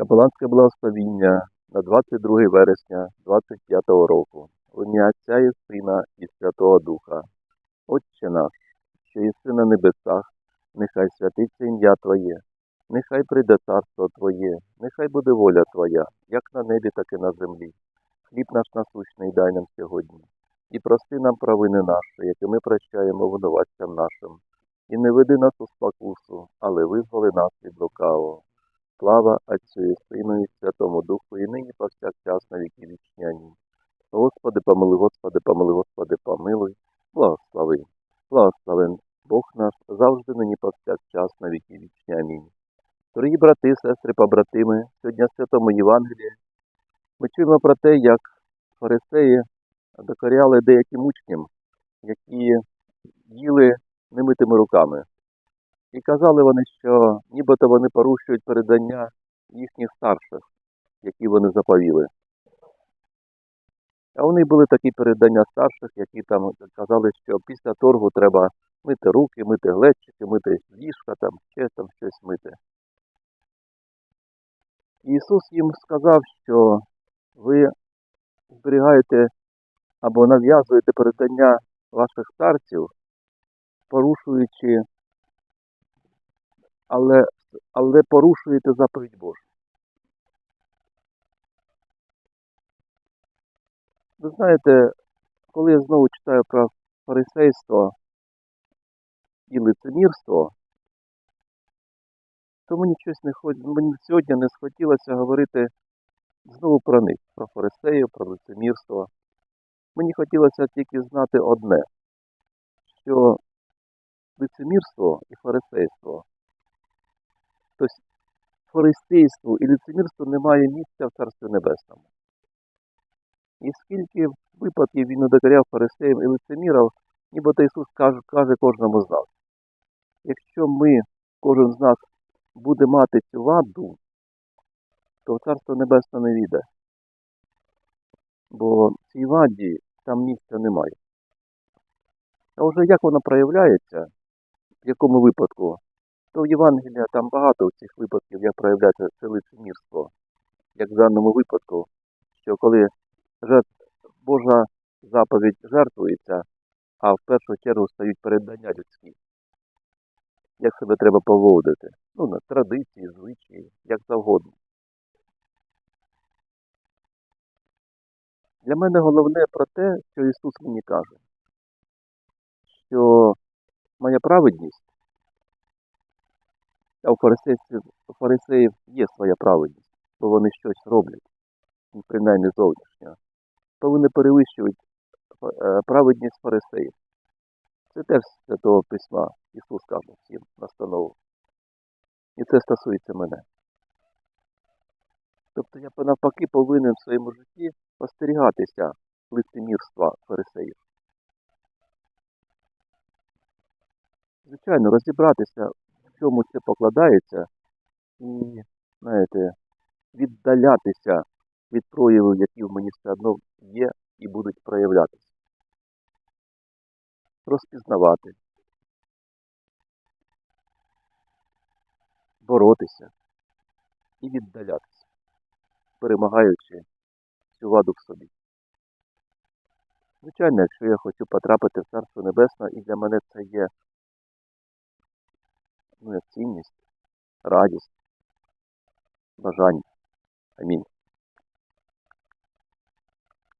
Капеланське благословіння на 22 вересня 25 року. В ім'я і Сина і Святого Духа. Отче наш, що єси на небесах, нехай святиться ім'я Твоє, нехай прийде царство Твоє, нехай буде воля Твоя, як на небі, так і на землі. Хліб наш насущний дай нам сьогодні. І прости нам провини наші, які ми прощаємо винуватцям нашим. І не веди нас у спокусу, але визволи нас від лукавого. Слава Отцю і Сину і Святому Духу, і нині повсякчас на віки вічні. Амінь. Господи, помилуй, Господи, помилуй, Господи, помилуй, благослови. Благословен Бог наш завжди нині повсякчас на віки вічні. Амінь. Дорогі брати, сестри, побратими, сьогодні в Святому Євангелії ми чуємо про те, як фарисеї докоряли деяким учням, які їли немитими руками. І казали вони, що нібито вони порушують передання їхніх старших, які вони заповіли. А вони були такі передання старших, які там казали, що після торгу треба мити руки, мити глечики, мити ліжка, там, ще там щось мити. Ісус їм сказав, що ви зберігаєте або нав'язуєте передання ваших старців, порушуючи але, але порушуєте заповідь Божу. Ви знаєте, коли я знову читаю про фарисейство і лицемірство, то мені щось не ход... мені сьогодні не схотілося говорити знову про них, про фарисеїв, про лицемірство. Мені хотілося тільки знати одне, що лицемірство і фарисейство Тобто фарисейству і лицемірству немає місця в Царстві Небесному. І скільки випадків він удокоряв фарисеїв і лицемірів, нібито Ісус каже, каже кожному з нас. Якщо ми, кожен з нас, буде мати цю ваду, то Царство Небесне не війде. Бо цій ваді там місця немає. А вже як воно проявляється, в якому випадку, то в Євангелії там багато в цих випадків, як проявляється це лицемірство, як в даному випадку, що коли жертв, Божа заповідь жертвується, а в першу чергу стають передання людські. Як себе треба поводити? Ну, на традиції, звичаї, як завгодно. Для мене головне про те, що Ісус мені каже, що моя праведність а у фарисеїв, у фарисеїв є своя праведність, бо вони щось роблять, принаймні зовнішнього, то вони перевищують е, праведність фарисеїв. Це теж Святого Письма Ісус каже всім настанову. І це стосується мене. Тобто я навпаки повинен в своєму житті остерігатися лицемірства фарисеїв. Звичайно, розібратися чому це покладається, і, знаєте, віддалятися від проявів, які в мені все одно є і будуть проявлятися. Розпізнавати, боротися і віддалятися, перемагаючи цю ваду в собі. Звичайно, якщо я хочу потрапити в Царство Небесне, і для мене це є ну, як цінність, радість, бажання. Амінь.